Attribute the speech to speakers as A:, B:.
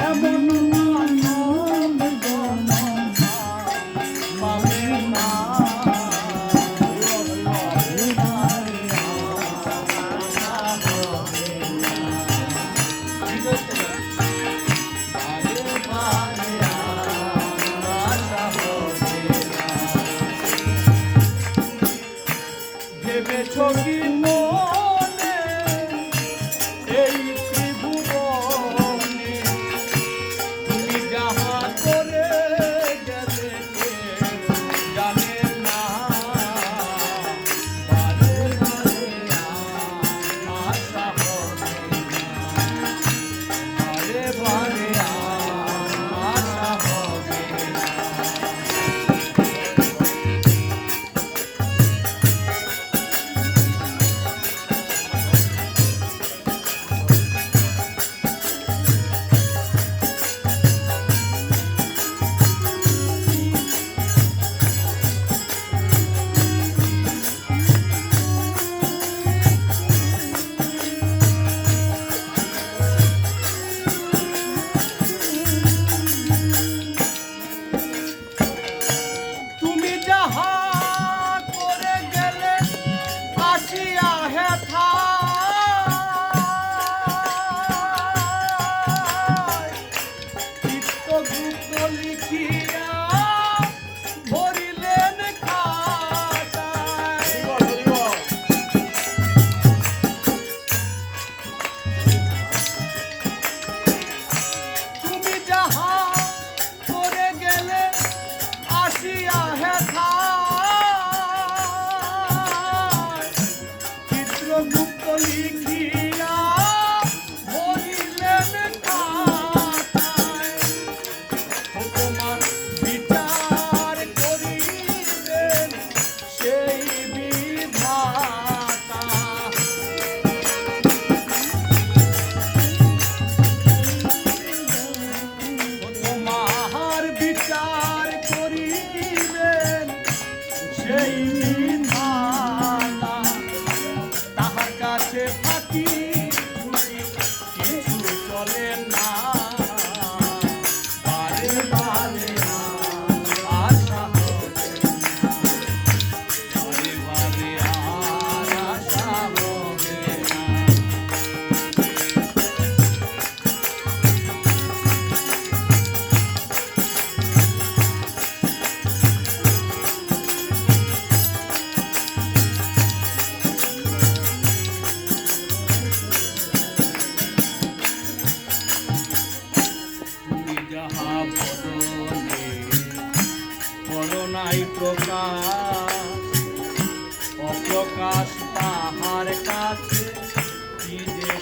A: এমন বলি আছে ফাঁকি নাই প্রকাশ। অপ্রকাশ তাহার কাছে কি যে